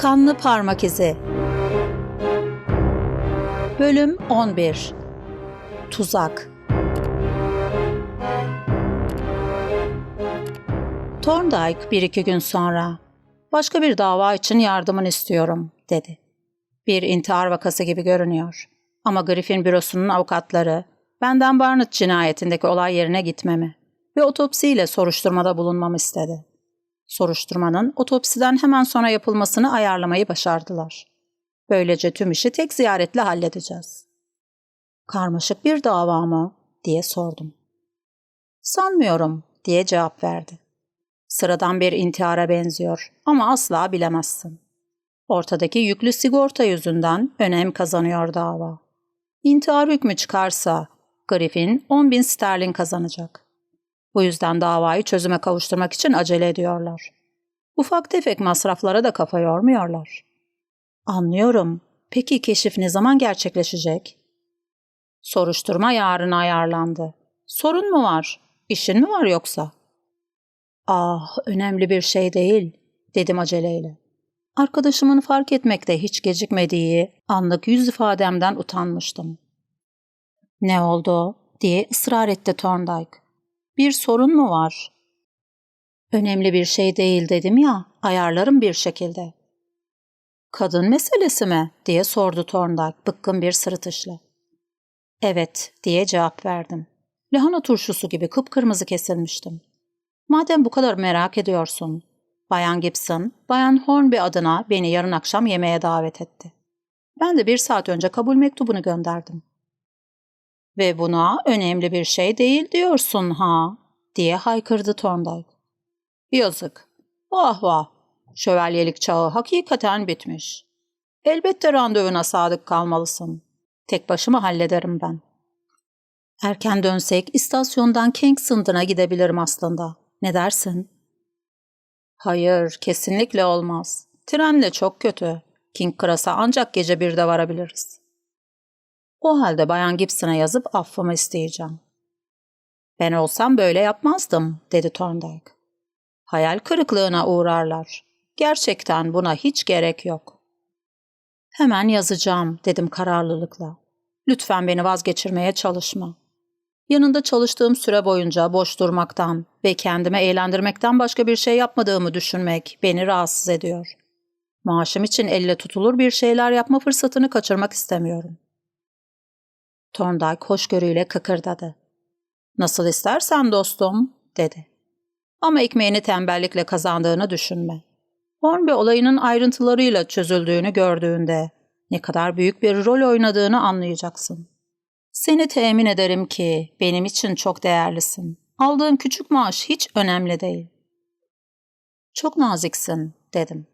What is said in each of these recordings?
Kanlı Parmak İzi Bölüm 11 Tuzak Thorndike bir iki gün sonra başka bir dava için yardımını istiyorum dedi. Bir intihar vakası gibi görünüyor. Ama Griffin bürosunun avukatları benden Barnett cinayetindeki olay yerine gitmemi ve otopsiyle soruşturmada bulunmamı istedi. Soruşturmanın otopsiden hemen sonra yapılmasını ayarlamayı başardılar. Böylece tüm işi tek ziyaretle halledeceğiz. Karmaşık bir dava mı? diye sordum. Sanmıyorum diye cevap verdi. Sıradan bir intihara benziyor ama asla bilemezsin. Ortadaki yüklü sigorta yüzünden önem kazanıyor dava. İntihar hükmü çıkarsa Griffin 10 bin sterlin kazanacak. Bu yüzden davayı çözüme kavuşturmak için acele ediyorlar. Ufak tefek masraflara da kafa yormuyorlar. Anlıyorum. Peki keşif ne zaman gerçekleşecek? Soruşturma yarın ayarlandı. Sorun mu var? İşin mi var yoksa? Ah, önemli bir şey değil, dedim aceleyle. Arkadaşımın fark etmekte hiç gecikmediği anlık yüz ifademden utanmıştım. Ne oldu? diye ısrar etti Thorndyke. Bir sorun mu var? Önemli bir şey değil dedim ya, ayarlarım bir şekilde. Kadın meselesi mi? diye sordu Thorndyke bıkkın bir sırıtışla. Evet, diye cevap verdim. Lahana turşusu gibi kıpkırmızı kesilmiştim. Madem bu kadar merak ediyorsun, Bayan Gibson, Bayan Hornby adına beni yarın akşam yemeğe davet etti. Ben de bir saat önce kabul mektubunu gönderdim. Ve buna önemli bir şey değil diyorsun ha, diye haykırdı Thorndyke. Yazık. Vah vah. Şövalyelik çağı hakikaten bitmiş. Elbette randevuna sadık kalmalısın. Tek başıma hallederim ben. Erken dönsek istasyondan Kingston'a gidebilirim aslında. Ne dersin? Hayır, kesinlikle olmaz. Trenle çok kötü. King Cross'a ancak gece birde varabiliriz. O halde Bayan Gibson'a yazıp affımı isteyeceğim. Ben olsam böyle yapmazdım, dedi Thorndyke. Hayal kırıklığına uğrarlar. Gerçekten buna hiç gerek yok. Hemen yazacağım, dedim kararlılıkla. Lütfen beni vazgeçirmeye çalışma. Yanında çalıştığım süre boyunca boş durmaktan ve kendime eğlendirmekten başka bir şey yapmadığımı düşünmek beni rahatsız ediyor. Maaşım için elle tutulur bir şeyler yapma fırsatını kaçırmak istemiyorum. Thorndyke hoşgörüyle kıkırdadı. Nasıl istersen dostum, dedi. Ama ekmeğini tembellikle kazandığını düşünme. Hornby olayının ayrıntılarıyla çözüldüğünü gördüğünde ne kadar büyük bir rol oynadığını anlayacaksın. Seni temin ederim ki benim için çok değerlisin. Aldığın küçük maaş hiç önemli değil. Çok naziksin, dedim.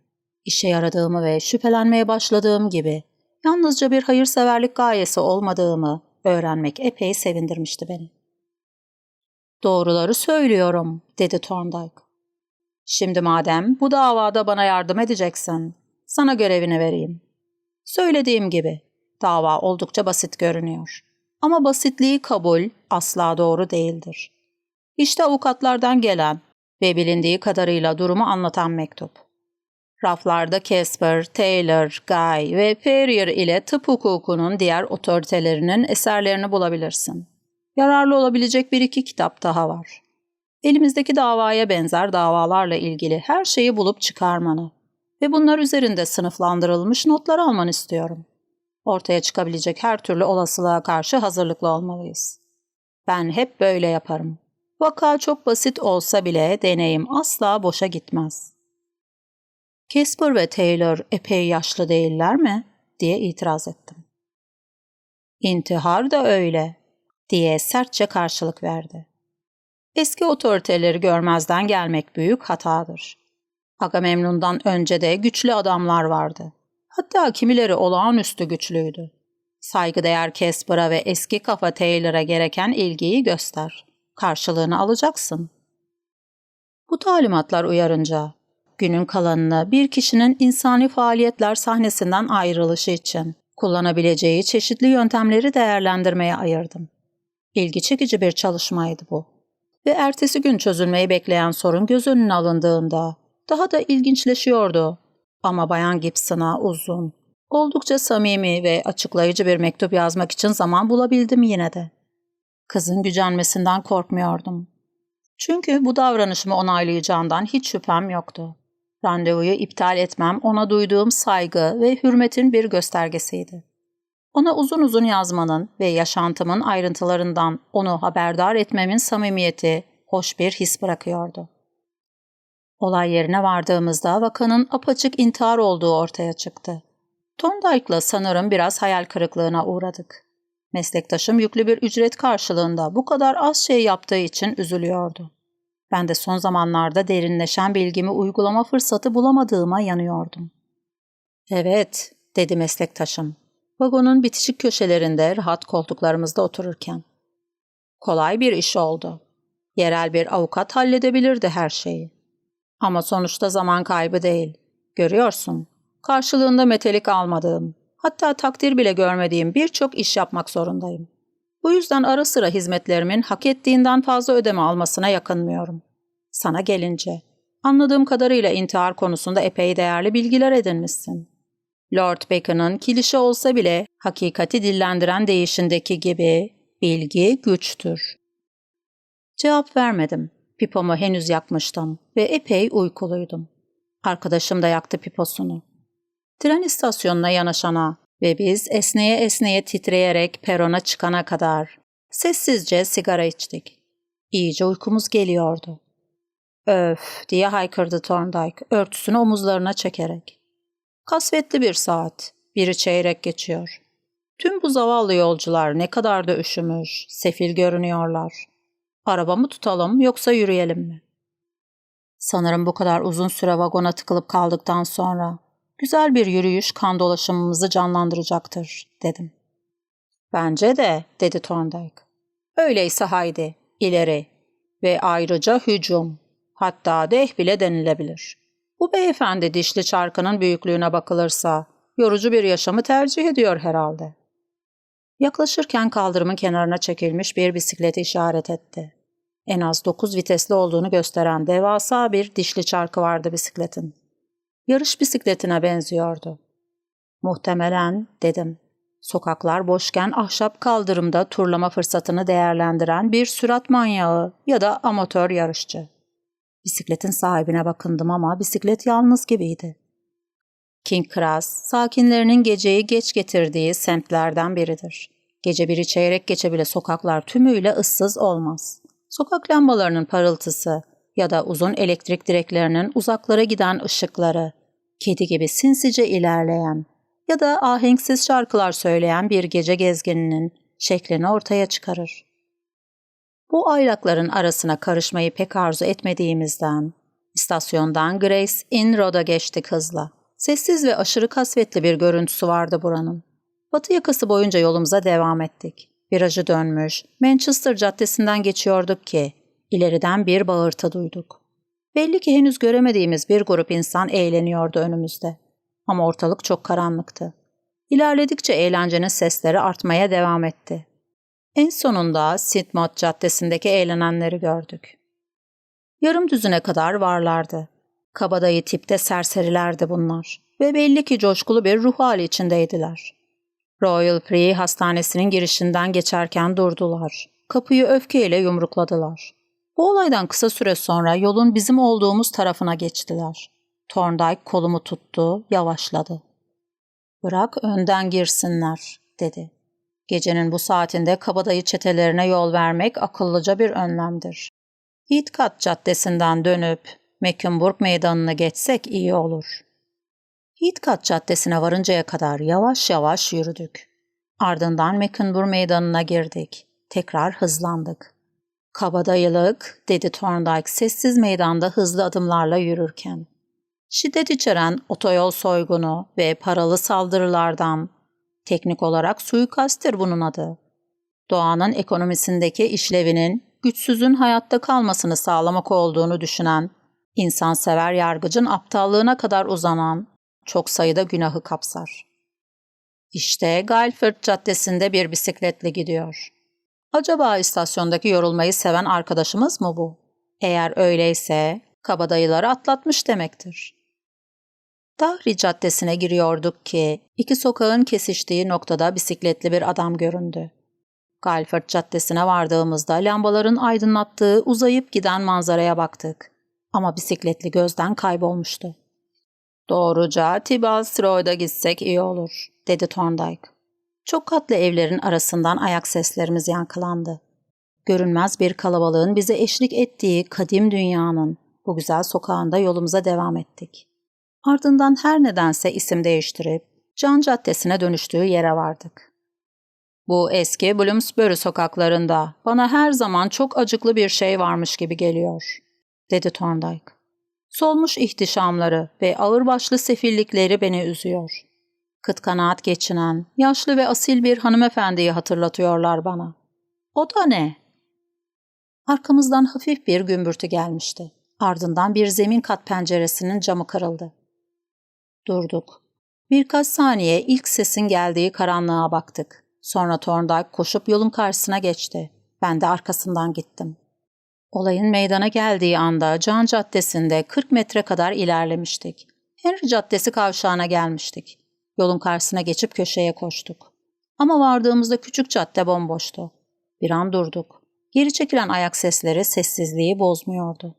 İşe yaradığımı ve şüphelenmeye başladığım gibi yalnızca bir hayırseverlik gayesi olmadığımı öğrenmek epey sevindirmişti beni. Doğruları söylüyorum, dedi Thorndyke. Şimdi madem bu davada bana yardım edeceksin, sana görevini vereyim. Söylediğim gibi, dava oldukça basit görünüyor. Ama basitliği kabul asla doğru değildir. İşte avukatlardan gelen ve bilindiği kadarıyla durumu anlatan mektup. Raflarda Casper, Taylor, Guy ve Ferrier ile tıp hukukunun diğer otoritelerinin eserlerini bulabilirsin. Yararlı olabilecek bir iki kitap daha var. Elimizdeki davaya benzer davalarla ilgili her şeyi bulup çıkarmanı ve bunlar üzerinde sınıflandırılmış notlar almanı istiyorum. Ortaya çıkabilecek her türlü olasılığa karşı hazırlıklı olmalıyız. Ben hep böyle yaparım. Vaka çok basit olsa bile deneyim asla boşa gitmez. Casper ve Taylor epey yaşlı değiller mi? diye itiraz ettim. İntihar da öyle, diye sertçe karşılık verdi. Eski otoriteleri görmezden gelmek büyük hatadır. Agamemnon'dan önce de güçlü adamlar vardı. Hatta kimileri olağanüstü güçlüydü. Saygıdeğer Casper'a ve eski kafa Taylor'a gereken ilgiyi göster. Karşılığını alacaksın. Bu talimatlar uyarınca günün kalanını bir kişinin insani faaliyetler sahnesinden ayrılışı için kullanabileceği çeşitli yöntemleri değerlendirmeye ayırdım. İlgi çekici bir çalışmaydı bu. Ve ertesi gün çözülmeyi bekleyen sorun göz önüne alındığında daha da ilginçleşiyordu. Ama Bayan Gibson'a uzun, oldukça samimi ve açıklayıcı bir mektup yazmak için zaman bulabildim yine de. Kızın gücenmesinden korkmuyordum. Çünkü bu davranışımı onaylayacağından hiç şüphem yoktu. Randevuyu iptal etmem ona duyduğum saygı ve hürmetin bir göstergesiydi. Ona uzun uzun yazmanın ve yaşantımın ayrıntılarından onu haberdar etmemin samimiyeti hoş bir his bırakıyordu. Olay yerine vardığımızda vakanın apaçık intihar olduğu ortaya çıktı. Thorndyke'la sanırım biraz hayal kırıklığına uğradık. Meslektaşım yüklü bir ücret karşılığında bu kadar az şey yaptığı için üzülüyordu. Ben de son zamanlarda derinleşen bilgimi uygulama fırsatı bulamadığıma yanıyordum. Evet, dedi meslektaşım. Vagonun bitişik köşelerinde rahat koltuklarımızda otururken. Kolay bir iş oldu. Yerel bir avukat halledebilirdi her şeyi. Ama sonuçta zaman kaybı değil. Görüyorsun, karşılığında metelik almadığım, hatta takdir bile görmediğim birçok iş yapmak zorundayım. Bu yüzden ara sıra hizmetlerimin hak ettiğinden fazla ödeme almasına yakınmıyorum. Sana gelince, anladığım kadarıyla intihar konusunda epey değerli bilgiler edinmişsin. Lord Bacon'ın kilişe olsa bile hakikati dillendiren değişindeki gibi bilgi güçtür. Cevap vermedim. Pipomu henüz yakmıştım ve epey uykuluydum. Arkadaşım da yaktı piposunu. Tren istasyonuna yanaşana ve biz esneye esneye titreyerek perona çıkana kadar sessizce sigara içtik. İyice uykumuz geliyordu. Öf diye haykırdı Thorndyke örtüsünü omuzlarına çekerek. Kasvetli bir saat. Biri çeyrek geçiyor. Tüm bu zavallı yolcular ne kadar da üşümüş, sefil görünüyorlar. Araba mı tutalım yoksa yürüyelim mi? Sanırım bu kadar uzun süre vagona tıkılıp kaldıktan sonra güzel bir yürüyüş kan dolaşımımızı canlandıracaktır, dedim. Bence de, dedi Thorndyke. Öyleyse haydi, ileri ve ayrıca hücum, hatta deh bile denilebilir. Bu beyefendi dişli çarkının büyüklüğüne bakılırsa yorucu bir yaşamı tercih ediyor herhalde. Yaklaşırken kaldırımın kenarına çekilmiş bir bisikleti işaret etti. En az dokuz vitesli olduğunu gösteren devasa bir dişli çarkı vardı bisikletin. Yarış bisikletine benziyordu. Muhtemelen dedim. Sokaklar boşken ahşap kaldırımda turlama fırsatını değerlendiren bir sürat manyağı ya da amatör yarışçı. Bisikletin sahibine bakındım ama bisiklet yalnız gibiydi. King Cross, sakinlerinin geceyi geç getirdiği semtlerden biridir. Gece biri çeyrek geçe bile sokaklar tümüyle ıssız olmaz. Sokak lambalarının parıltısı ya da uzun elektrik direklerinin uzaklara giden ışıkları, kedi gibi sinsice ilerleyen ya da ahenksiz şarkılar söyleyen bir gece gezgininin şeklini ortaya çıkarır. Bu aylakların arasına karışmayı pek arzu etmediğimizden, istasyondan Grace Inn Road'a geçtik hızla. Sessiz ve aşırı kasvetli bir görüntüsü vardı buranın. Batı yakası boyunca yolumuza devam ettik. Virajı dönmüş, Manchester Caddesi'nden geçiyorduk ki, ileriden bir bağırtı duyduk. Belli ki henüz göremediğimiz bir grup insan eğleniyordu önümüzde. Ama ortalık çok karanlıktı. İlerledikçe eğlencenin sesleri artmaya devam etti. En sonunda Sidmouth Caddesi'ndeki eğlenenleri gördük. Yarım düzüne kadar varlardı. Kabadayı tipte serserilerdi bunlar ve belli ki coşkulu bir ruh hali içindeydiler. Royal Free Hastanesi'nin girişinden geçerken durdular. Kapıyı öfkeyle yumrukladılar. Bu olaydan kısa süre sonra yolun bizim olduğumuz tarafına geçtiler. Thorndyke kolumu tuttu, yavaşladı. ''Bırak önden girsinler.'' dedi. Gecenin bu saatinde kabadayı çetelerine yol vermek akıllıca bir önlemdir. Heathcote Caddesi'nden dönüp Mecklenburg Meydanı'nı geçsek iyi olur. Heathcote Caddesi'ne varıncaya kadar yavaş yavaş yürüdük. Ardından Mecklenburg Meydanı'na girdik. Tekrar hızlandık. Kabadayılık, dedi Thorndyke sessiz meydanda hızlı adımlarla yürürken. Şiddet içeren otoyol soygunu ve paralı saldırılardan, teknik olarak suikasttir bunun adı. Doğanın ekonomisindeki işlevinin güçsüzün hayatta kalmasını sağlamak olduğunu düşünen, insansever yargıcın aptallığına kadar uzanan çok sayıda günahı kapsar. İşte Guildford Caddesi'nde bir bisikletle gidiyor. Acaba istasyondaki yorulmayı seven arkadaşımız mı bu? Eğer öyleyse kabadayıları atlatmış demektir. Dahri Caddesi'ne giriyorduk ki iki sokağın kesiştiği noktada bisikletli bir adam göründü. Galford Caddesi'ne vardığımızda lambaların aydınlattığı uzayıp giden manzaraya baktık. Ama bisikletli gözden kaybolmuştu. Doğruca Tibalstroy'da gitsek iyi olur, dedi Thorndyke. Çok katlı evlerin arasından ayak seslerimiz yankılandı. Görünmez bir kalabalığın bize eşlik ettiği kadim dünyanın bu güzel sokağında yolumuza devam ettik. Ardından her nedense isim değiştirip Can Caddesi'ne dönüştüğü yere vardık. Bu eski Bloomsbury sokaklarında bana her zaman çok acıklı bir şey varmış gibi geliyor, dedi Thorndyke. Solmuş ihtişamları ve ağırbaşlı sefillikleri beni üzüyor. Kıt kanaat geçinen, yaşlı ve asil bir hanımefendiyi hatırlatıyorlar bana. O da ne? Arkamızdan hafif bir gümbürtü gelmişti. Ardından bir zemin kat penceresinin camı kırıldı. Durduk. Birkaç saniye ilk sesin geldiği karanlığa baktık. Sonra Thorndyke koşup yolun karşısına geçti. Ben de arkasından gittim. Olayın meydana geldiği anda Can Caddesi'nde 40 metre kadar ilerlemiştik. Henry Caddesi kavşağına gelmiştik. Yolun karşısına geçip köşeye koştuk. Ama vardığımızda küçük cadde bomboştu. Bir an durduk. Geri çekilen ayak sesleri sessizliği bozmuyordu.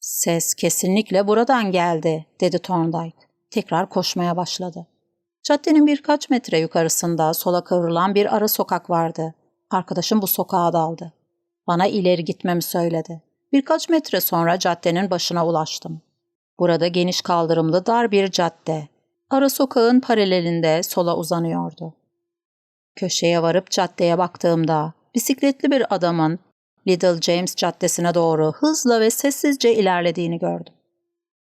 Ses kesinlikle buradan geldi, dedi Thorndyke. Tekrar koşmaya başladı. Caddenin birkaç metre yukarısında sola kıvrılan bir ara sokak vardı. Arkadaşım bu sokağa daldı. Bana ileri gitmemi söyledi. Birkaç metre sonra caddenin başına ulaştım. Burada geniş kaldırımlı dar bir cadde. Ara sokağın paralelinde sola uzanıyordu. Köşeye varıp caddeye baktığımda bisikletli bir adamın Little James Caddesi'ne doğru hızla ve sessizce ilerlediğini gördüm.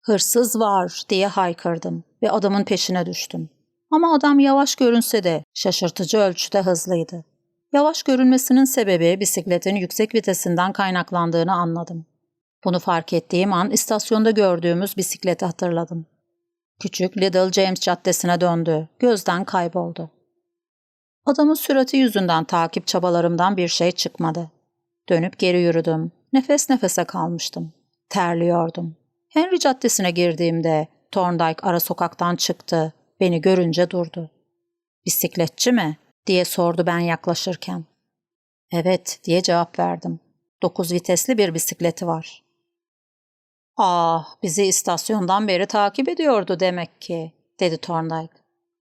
Hırsız var diye haykırdım ve adamın peşine düştüm. Ama adam yavaş görünse de şaşırtıcı ölçüde hızlıydı. Yavaş görünmesinin sebebi bisikletin yüksek vitesinden kaynaklandığını anladım. Bunu fark ettiğim an istasyonda gördüğümüz bisikleti hatırladım. Küçük Little James Caddesi'ne döndü, gözden kayboldu. Adamın sürati yüzünden takip çabalarımdan bir şey çıkmadı. Dönüp geri yürüdüm. Nefes nefese kalmıştım. Terliyordum. Henry Caddesi'ne girdiğimde Thorndyke ara sokaktan çıktı. Beni görünce durdu. Bisikletçi mi? diye sordu ben yaklaşırken. Evet diye cevap verdim. Dokuz vitesli bir bisikleti var. Ah bizi istasyondan beri takip ediyordu demek ki dedi Thorndyke.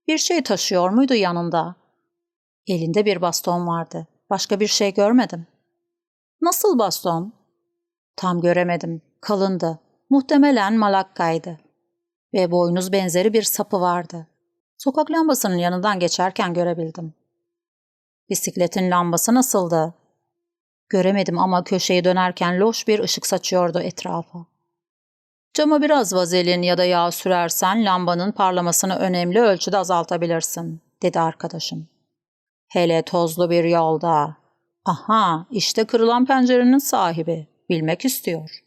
Bir şey taşıyor muydu yanında? Elinde bir baston vardı. Başka bir şey görmedim. Nasıl baston? Tam göremedim. Kalındı. Muhtemelen malakkaydı. Ve boynuz benzeri bir sapı vardı. Sokak lambasının yanından geçerken görebildim. Bisikletin lambası nasıldı? Göremedim ama köşeyi dönerken loş bir ışık saçıyordu etrafa. Cama biraz vazelin ya da yağ sürersen lambanın parlamasını önemli ölçüde azaltabilirsin, dedi arkadaşım. Hele tozlu bir yolda. Aha, işte kırılan pencerenin sahibi. Bilmek istiyor.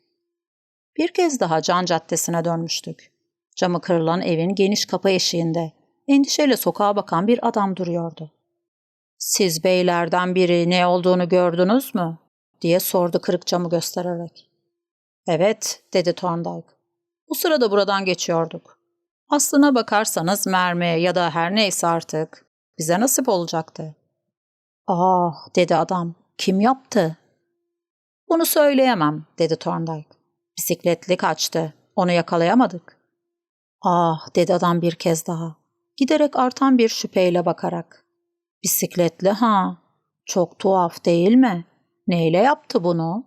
Bir kez daha Can Caddesi'ne dönmüştük. Camı kırılan evin geniş kapı eşiğinde endişeyle sokağa bakan bir adam duruyordu. Siz beylerden biri ne olduğunu gördünüz mü? diye sordu kırık camı göstererek. Evet, dedi Thorndyke. Bu sırada buradan geçiyorduk. Aslına bakarsanız mermi ya da her neyse artık bize nasip olacaktı. Ah, dedi adam. Kim yaptı? Bunu söyleyemem, dedi Thorndyke. Bisikletli kaçtı. Onu yakalayamadık. Ah, dedi adam bir kez daha. Giderek artan bir şüpheyle bakarak. Bisikletli ha. Çok tuhaf değil mi? Neyle yaptı bunu?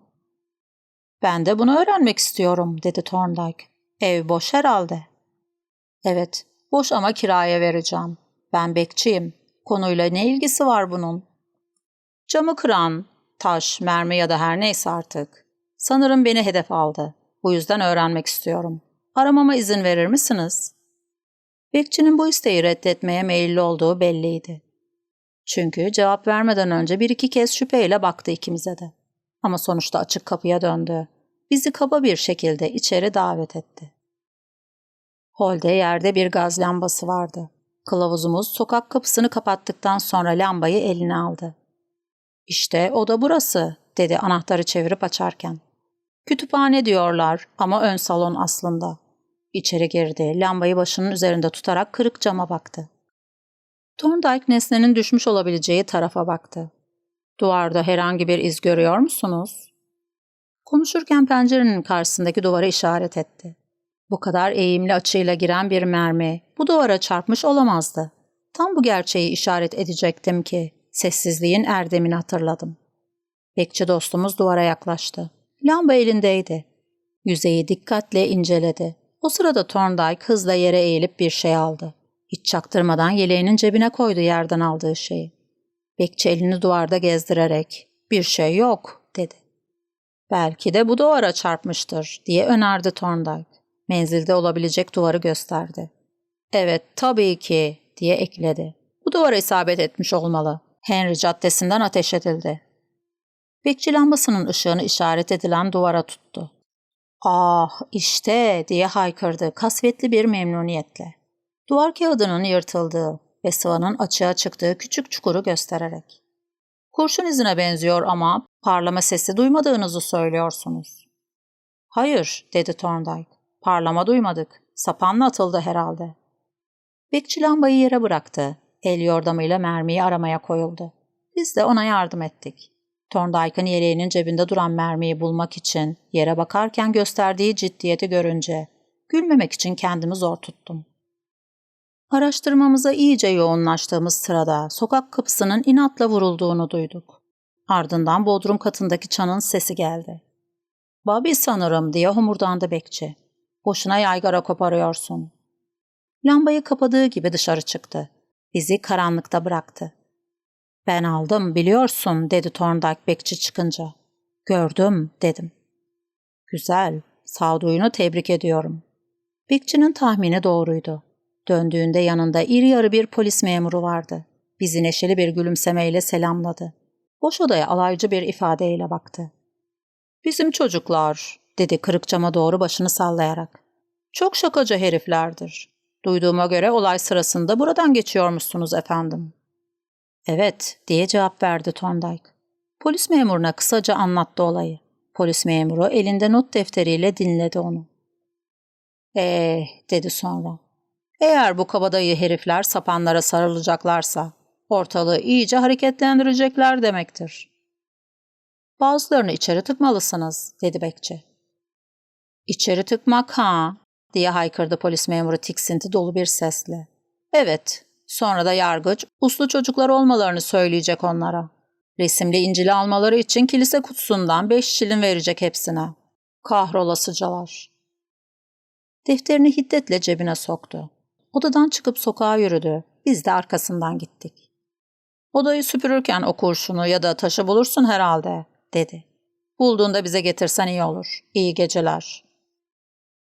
Ben de bunu öğrenmek istiyorum, dedi Thorndyke. Ev boş herhalde. Evet, boş ama kiraya vereceğim. Ben bekçiyim. Konuyla ne ilgisi var bunun? Camı kıran, taş, mermi ya da her neyse artık. Sanırım beni hedef aldı. Bu yüzden öğrenmek istiyorum. Aramama izin verir misiniz? Bekçinin bu isteği reddetmeye meyilli olduğu belliydi. Çünkü cevap vermeden önce bir iki kez şüpheyle baktı ikimize de. Ama sonuçta açık kapıya döndü. Bizi kaba bir şekilde içeri davet etti. Holde yerde bir gaz lambası vardı. Kılavuzumuz sokak kapısını kapattıktan sonra lambayı eline aldı. İşte o da burası, dedi anahtarı çevirip açarken. Kütüphane diyorlar ama ön salon aslında. İçeri girdi. Lambayı başının üzerinde tutarak kırık cama baktı. Thorndyke nesnenin düşmüş olabileceği tarafa baktı. Duvarda herhangi bir iz görüyor musunuz? Konuşurken pencerenin karşısındaki duvara işaret etti. Bu kadar eğimli açıyla giren bir mermi bu duvara çarpmış olamazdı. Tam bu gerçeği işaret edecektim ki sessizliğin erdemini hatırladım. Bekçi dostumuz duvara yaklaştı. Lamba elindeydi. Yüzeyi dikkatle inceledi. O sırada Thorndyke hızla yere eğilip bir şey aldı. Hiç çaktırmadan yeleğinin cebine koydu yerden aldığı şeyi. Bekçi elini duvarda gezdirerek bir şey yok dedi. Belki de bu duvara çarpmıştır diye önerdi Thorndyke. Menzilde olabilecek duvarı gösterdi. Evet tabii ki diye ekledi. Bu duvara isabet etmiş olmalı. Henry Caddesi'nden ateş edildi. Bekçi lambasının ışığını işaret edilen duvara tuttu. Ah işte diye haykırdı kasvetli bir memnuniyetle. Duvar kağıdının yırtıldığı ve sıvanın açığa çıktığı küçük çukuru göstererek. Kurşun izine benziyor ama parlama sesi duymadığınızı söylüyorsunuz. Hayır dedi Thorndyke. Parlama duymadık. Sapanla atıldı herhalde. Bekçi lambayı yere bıraktı. El yordamıyla mermiyi aramaya koyuldu. Biz de ona yardım ettik. Thorndyke'ın yeleğinin cebinde duran mermiyi bulmak için yere bakarken gösterdiği ciddiyeti görünce gülmemek için kendimi zor tuttum. Araştırmamıza iyice yoğunlaştığımız sırada sokak kapısının inatla vurulduğunu duyduk. Ardından bodrum katındaki çanın sesi geldi. Bobby sanırım diye homurdandı bekçi. Boşuna yaygara koparıyorsun. Lambayı kapadığı gibi dışarı çıktı. Bizi karanlıkta bıraktı. Ben aldım biliyorsun dedi Thorndyke bekçi çıkınca. Gördüm dedim. Güzel, sağduyunu tebrik ediyorum. Bekçinin tahmini doğruydu. Döndüğünde yanında iri yarı bir polis memuru vardı. Bizi neşeli bir gülümsemeyle selamladı. Boş odaya alaycı bir ifadeyle baktı. Bizim çocuklar, dedi kırık cama doğru başını sallayarak. Çok şakacı heriflerdir. Duyduğuma göre olay sırasında buradan geçiyormuşsunuz efendim. Evet, diye cevap verdi Thorndyke. Polis memuruna kısaca anlattı olayı. Polis memuru elinde not defteriyle dinledi onu. Eh, dedi sonra. Eğer bu kabadayı herifler sapanlara sarılacaklarsa ortalığı iyice hareketlendirecekler demektir. Bazılarını içeri tıkmalısınız, dedi bekçi. İçeri tıkmak ha, diye haykırdı polis memuru tiksinti dolu bir sesle. Evet, sonra da yargıç uslu çocuklar olmalarını söyleyecek onlara. Resimli İncil'i almaları için kilise kutusundan beş şilin verecek hepsine. Kahrolasıcalar. Defterini hiddetle cebine soktu. Odadan çıkıp sokağa yürüdü. Biz de arkasından gittik. Odayı süpürürken o kurşunu ya da taşı bulursun herhalde, dedi. Bulduğunda bize getirsen iyi olur. İyi geceler.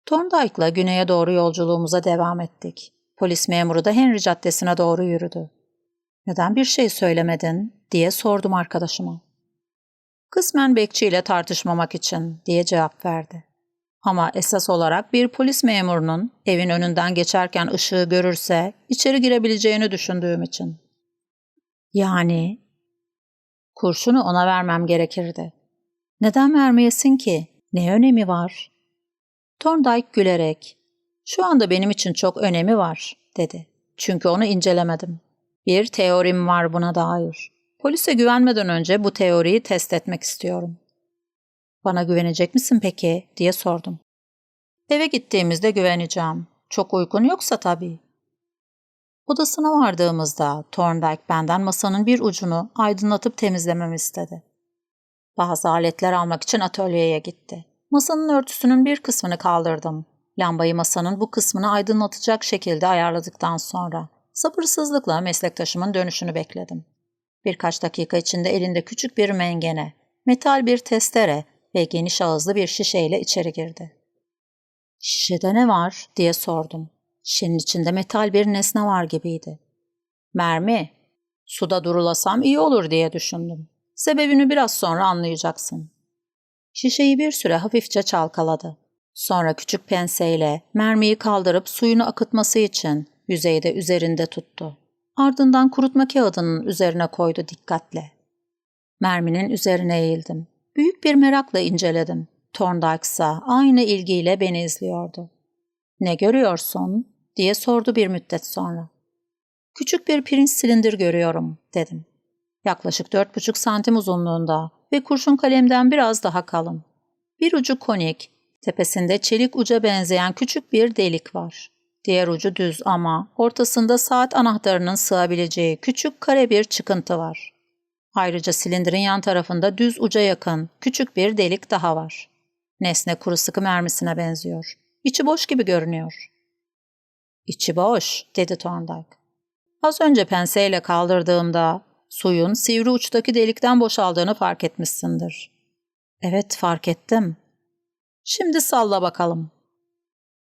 Thorndyke'la güneye doğru yolculuğumuza devam ettik. Polis memuru da Henry Caddesi'ne doğru yürüdü. Neden bir şey söylemedin diye sordum arkadaşıma. Kısmen bekçiyle tartışmamak için diye cevap verdi. Ama esas olarak bir polis memurunun evin önünden geçerken ışığı görürse içeri girebileceğini düşündüğüm için. Yani kurşunu ona vermem gerekirdi. Neden vermeyesin ki? Ne önemi var? Thorndyke gülerek, şu anda benim için çok önemi var, dedi. Çünkü onu incelemedim. Bir teorim var buna dair. Polise güvenmeden önce bu teoriyi test etmek istiyorum. Bana güvenecek misin peki? diye sordum. Eve gittiğimizde güveneceğim. Çok uykun yoksa tabii. Odasına vardığımızda Thorndyke benden masanın bir ucunu aydınlatıp temizlememi istedi. Bazı aletler almak için atölyeye gitti. Masanın örtüsünün bir kısmını kaldırdım. Lambayı masanın bu kısmını aydınlatacak şekilde ayarladıktan sonra sabırsızlıkla meslektaşımın dönüşünü bekledim. Birkaç dakika içinde elinde küçük bir mengene, metal bir testere ve geniş ağızlı bir şişeyle içeri girdi. Şişede ne var diye sordum. Şişenin içinde metal bir nesne var gibiydi. Mermi. Suda durulasam iyi olur diye düşündüm. Sebebini biraz sonra anlayacaksın. Şişeyi bir süre hafifçe çalkaladı. Sonra küçük penseyle mermiyi kaldırıp suyunu akıtması için yüzeyde üzerinde tuttu. Ardından kurutma kağıdının üzerine koydu dikkatle. Merminin üzerine eğildim. Büyük bir merakla inceledim. Thorndyke ise aynı ilgiyle beni izliyordu. Ne görüyorsun? diye sordu bir müddet sonra. Küçük bir pirinç silindir görüyorum, dedim. Yaklaşık dört buçuk santim uzunluğunda ve kurşun kalemden biraz daha kalın. Bir ucu konik, tepesinde çelik uca benzeyen küçük bir delik var. Diğer ucu düz ama ortasında saat anahtarının sığabileceği küçük kare bir çıkıntı var. Ayrıca silindirin yan tarafında düz uca yakın küçük bir delik daha var. Nesne kuru sıkı mermisine benziyor. İçi boş gibi görünüyor. İçi boş, dedi Thorndyke. Az önce penseyle kaldırdığımda suyun sivri uçtaki delikten boşaldığını fark etmişsindir. Evet, fark ettim. Şimdi salla bakalım.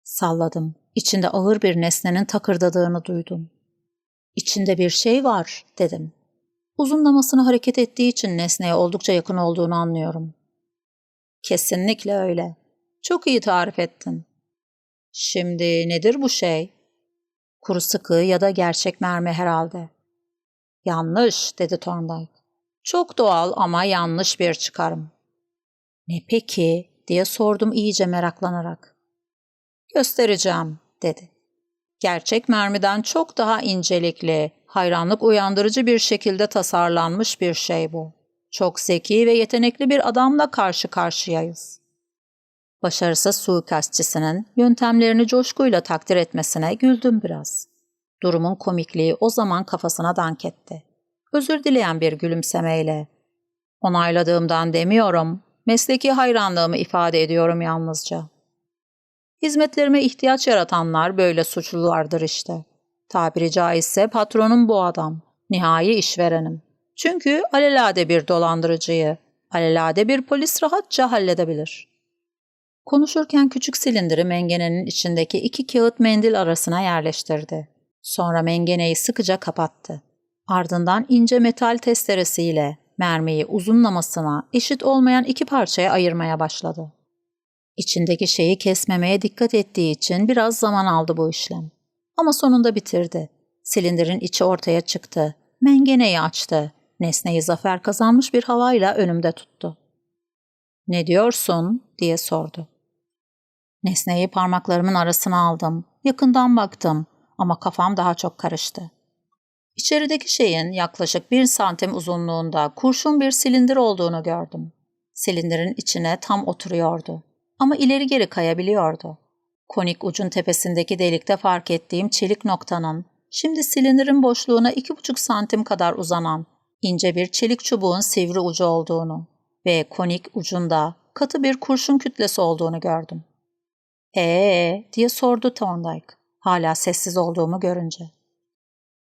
Salladım. İçinde ağır bir nesnenin takırdadığını duydum. İçinde bir şey var, dedim. Uzunlamasını hareket ettiği için nesneye oldukça yakın olduğunu anlıyorum. Kesinlikle öyle. Çok iyi tarif ettin. Şimdi nedir bu şey? Kuru sıkı ya da gerçek mermi herhalde. Yanlış, dedi Thorndyke. Çok doğal ama yanlış bir çıkarım. Ne peki, diye sordum iyice meraklanarak. Göstereceğim, dedi. Gerçek mermiden çok daha incelikli, hayranlık uyandırıcı bir şekilde tasarlanmış bir şey bu. Çok zeki ve yetenekli bir adamla karşı karşıyayız. Başarısız suikastçısının yöntemlerini coşkuyla takdir etmesine güldüm biraz. Durumun komikliği o zaman kafasına dank etti. Özür dileyen bir gülümsemeyle. Onayladığımdan demiyorum, mesleki hayranlığımı ifade ediyorum yalnızca. Hizmetlerime ihtiyaç yaratanlar böyle suçlulardır işte. Tabiri caizse patronum bu adam. Nihai işverenim. Çünkü alelade bir dolandırıcıyı, alelade bir polis rahatça halledebilir. Konuşurken küçük silindiri mengenenin içindeki iki kağıt mendil arasına yerleştirdi. Sonra mengeneyi sıkıca kapattı. Ardından ince metal testeresiyle mermiyi uzunlamasına eşit olmayan iki parçaya ayırmaya başladı. İçindeki şeyi kesmemeye dikkat ettiği için biraz zaman aldı bu işlem. Ama sonunda bitirdi. Silindirin içi ortaya çıktı. Mengeneyi açtı. Nesneyi zafer kazanmış bir havayla önümde tuttu. ''Ne diyorsun?'' diye sordu. Nesneyi parmaklarımın arasına aldım. Yakından baktım ama kafam daha çok karıştı. İçerideki şeyin yaklaşık bir santim uzunluğunda kurşun bir silindir olduğunu gördüm. Silindirin içine tam oturuyordu ama ileri geri kayabiliyordu. Konik ucun tepesindeki delikte fark ettiğim çelik noktanın, şimdi silindirin boşluğuna iki buçuk santim kadar uzanan, ince bir çelik çubuğun sivri ucu olduğunu ve konik ucunda katı bir kurşun kütlesi olduğunu gördüm. Ee diye sordu Thorndyke, hala sessiz olduğumu görünce.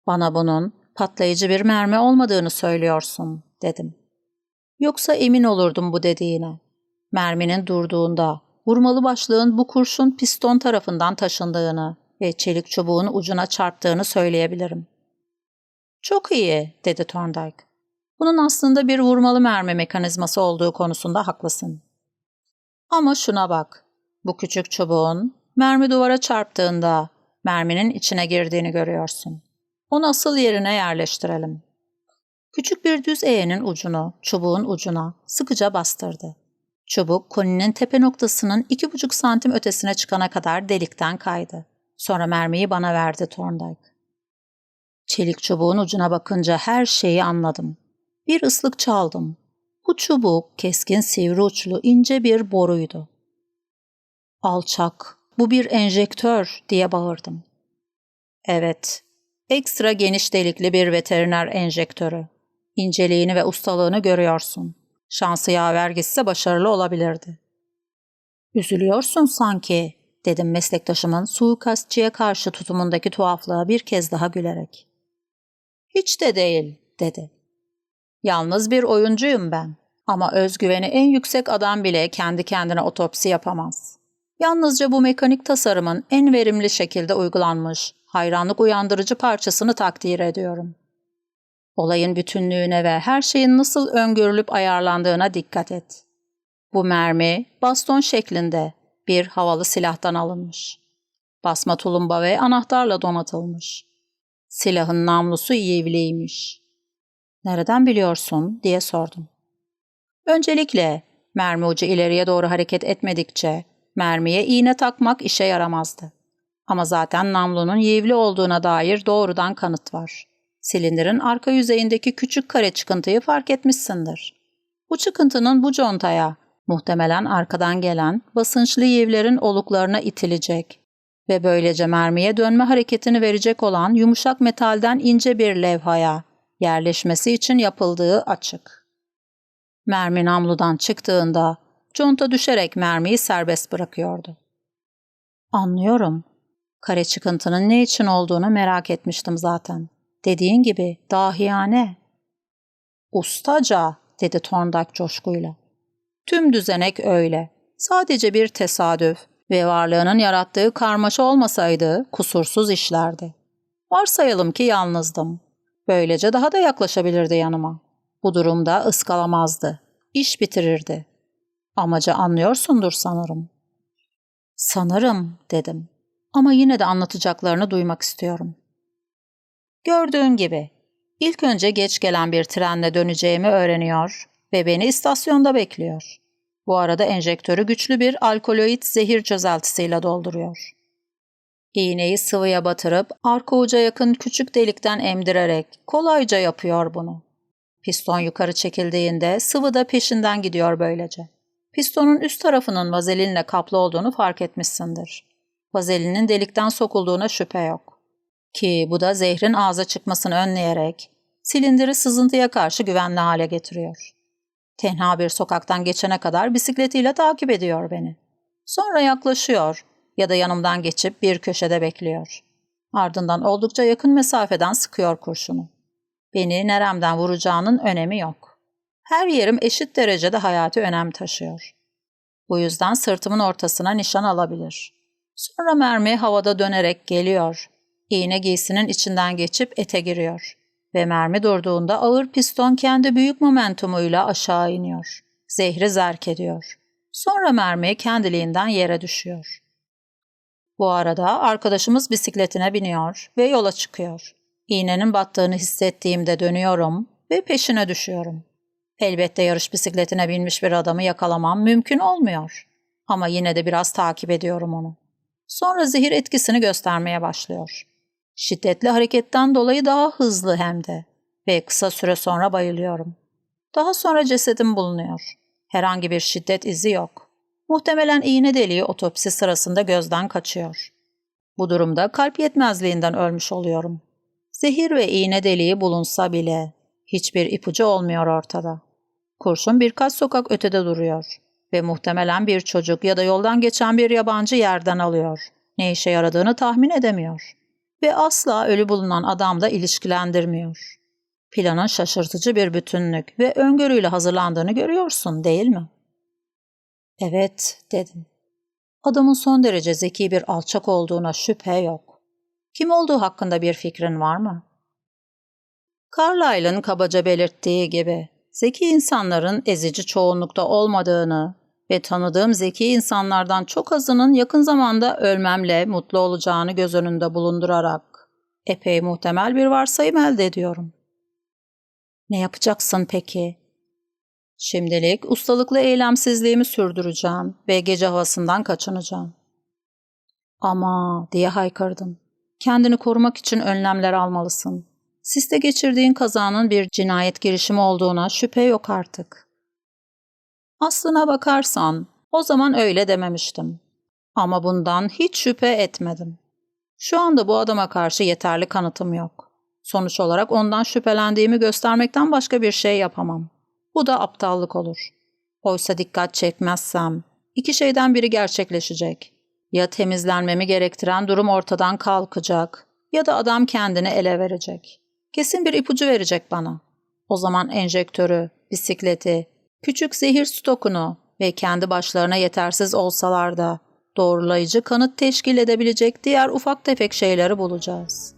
Bana bunun patlayıcı bir mermi olmadığını söylüyorsun, dedim. Yoksa emin olurdum bu dediğine. Merminin durduğunda vurmalı başlığın bu kurşun piston tarafından taşındığını ve çelik çubuğun ucuna çarptığını söyleyebilirim. Çok iyi, dedi Thorndyke. Bunun aslında bir vurmalı mermi mekanizması olduğu konusunda haklısın. Ama şuna bak. Bu küçük çubuğun mermi duvara çarptığında merminin içine girdiğini görüyorsun. Onu asıl yerine yerleştirelim. Küçük bir düz eğenin ucunu çubuğun ucuna sıkıca bastırdı. Çubuk koninin tepe noktasının iki buçuk santim ötesine çıkana kadar delikten kaydı. Sonra mermiyi bana verdi Thorndyke. Çelik çubuğun ucuna bakınca her şeyi anladım. Bir ıslık çaldım. Bu çubuk keskin sivri uçlu ince bir boruydu. Alçak, bu bir enjektör diye bağırdım. Evet, ekstra geniş delikli bir veteriner enjektörü. İnceliğini ve ustalığını görüyorsun. Şansı yaver gitse başarılı olabilirdi. Üzülüyorsun sanki, dedim meslektaşımın suikastçıya karşı tutumundaki tuhaflığa bir kez daha gülerek. Hiç de değil, dedi. Yalnız bir oyuncuyum ben. Ama özgüveni en yüksek adam bile kendi kendine otopsi yapamaz. Yalnızca bu mekanik tasarımın en verimli şekilde uygulanmış, hayranlık uyandırıcı parçasını takdir ediyorum. Olayın bütünlüğüne ve her şeyin nasıl öngörülüp ayarlandığına dikkat et. Bu mermi baston şeklinde bir havalı silahtan alınmış. Basma tulumba ve anahtarla donatılmış. Silahın namlusu ivliymiş. Nereden biliyorsun diye sordum. Öncelikle mermi ucu ileriye doğru hareket etmedikçe mermiye iğne takmak işe yaramazdı. Ama zaten namlunun yivli olduğuna dair doğrudan kanıt var. Silindirin arka yüzeyindeki küçük kare çıkıntıyı fark etmişsindir. Bu çıkıntının bu contaya, muhtemelen arkadan gelen basınçlı yivlerin oluklarına itilecek ve böylece mermiye dönme hareketini verecek olan yumuşak metalden ince bir levhaya yerleşmesi için yapıldığı açık. Mermi namludan çıktığında conta düşerek mermiyi serbest bırakıyordu. Anlıyorum. Kare çıkıntının ne için olduğunu merak etmiştim zaten. Dediğin gibi dahiyane. Ustaca, dedi Thorndyke coşkuyla. Tüm düzenek öyle. Sadece bir tesadüf ve varlığının yarattığı karmaşa olmasaydı kusursuz işlerdi. Varsayalım ki yalnızdım. Böylece daha da yaklaşabilirdi yanıma. Bu durumda ıskalamazdı. İş bitirirdi. Amacı anlıyorsundur sanırım. Sanırım, dedim. Ama yine de anlatacaklarını duymak istiyorum. Gördüğün gibi, ilk önce geç gelen bir trenle döneceğimi öğreniyor ve beni istasyonda bekliyor. Bu arada enjektörü güçlü bir alkaloid zehir çözeltisiyle dolduruyor. İğneyi sıvıya batırıp arka uca yakın küçük delikten emdirerek kolayca yapıyor bunu. Piston yukarı çekildiğinde sıvı da peşinden gidiyor böylece. Pistonun üst tarafının vazelinle kaplı olduğunu fark etmişsindir. Vazelinin delikten sokulduğuna şüphe yok. Ki bu da zehrin ağza çıkmasını önleyerek silindiri sızıntıya karşı güvenli hale getiriyor. Tenha bir sokaktan geçene kadar bisikletiyle takip ediyor beni. Sonra yaklaşıyor ya da yanımdan geçip bir köşede bekliyor. Ardından oldukça yakın mesafeden sıkıyor kurşunu. Beni neremden vuracağının önemi yok. Her yerim eşit derecede hayati önem taşıyor. Bu yüzden sırtımın ortasına nişan alabilir. Sonra mermi havada dönerek geliyor. İğne giysinin içinden geçip ete giriyor. Ve mermi durduğunda ağır piston kendi büyük momentumuyla aşağı iniyor. Zehri zerk ediyor. Sonra mermi kendiliğinden yere düşüyor. Bu arada arkadaşımız bisikletine biniyor ve yola çıkıyor. İğnenin battığını hissettiğimde dönüyorum ve peşine düşüyorum. Elbette yarış bisikletine binmiş bir adamı yakalamam mümkün olmuyor. Ama yine de biraz takip ediyorum onu. Sonra zehir etkisini göstermeye başlıyor. Şiddetli hareketten dolayı daha hızlı hem de ve kısa süre sonra bayılıyorum. Daha sonra cesedim bulunuyor. Herhangi bir şiddet izi yok. Muhtemelen iğne deliği otopsi sırasında gözden kaçıyor. Bu durumda kalp yetmezliğinden ölmüş oluyorum. Zehir ve iğne deliği bulunsa bile hiçbir ipucu olmuyor ortada. Kurşun birkaç sokak ötede duruyor ve muhtemelen bir çocuk ya da yoldan geçen bir yabancı yerden alıyor. Ne işe yaradığını tahmin edemiyor. Ve asla ölü bulunan adamla ilişkilendirmiyor. Planın şaşırtıcı bir bütünlük ve öngörüyle hazırlandığını görüyorsun değil mi? Evet, dedim. Adamın son derece zeki bir alçak olduğuna şüphe yok. Kim olduğu hakkında bir fikrin var mı? Carlyle'ın kabaca belirttiği gibi zeki insanların ezici çoğunlukta olmadığını ve tanıdığım zeki insanlardan çok azının yakın zamanda ölmemle mutlu olacağını göz önünde bulundurarak epey muhtemel bir varsayım elde ediyorum. Ne yapacaksın peki? Şimdilik ustalıklı eylemsizliğimi sürdüreceğim ve gece havasından kaçınacağım. Ama diye haykırdım. Kendini korumak için önlemler almalısın. Siste geçirdiğin kazanın bir cinayet girişimi olduğuna şüphe yok artık. Aslına bakarsan o zaman öyle dememiştim. Ama bundan hiç şüphe etmedim. Şu anda bu adama karşı yeterli kanıtım yok. Sonuç olarak ondan şüphelendiğimi göstermekten başka bir şey yapamam. Bu da aptallık olur. Oysa dikkat çekmezsem iki şeyden biri gerçekleşecek. Ya temizlenmemi gerektiren durum ortadan kalkacak ya da adam kendini ele verecek. Kesin bir ipucu verecek bana. O zaman enjektörü, bisikleti, küçük zehir stokunu ve kendi başlarına yetersiz olsalar da doğrulayıcı kanıt teşkil edebilecek diğer ufak tefek şeyleri bulacağız.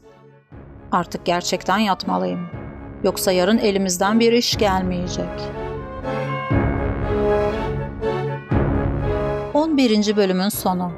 Artık gerçekten yatmalıyım. Yoksa yarın elimizden bir iş gelmeyecek. 11. bölümün sonu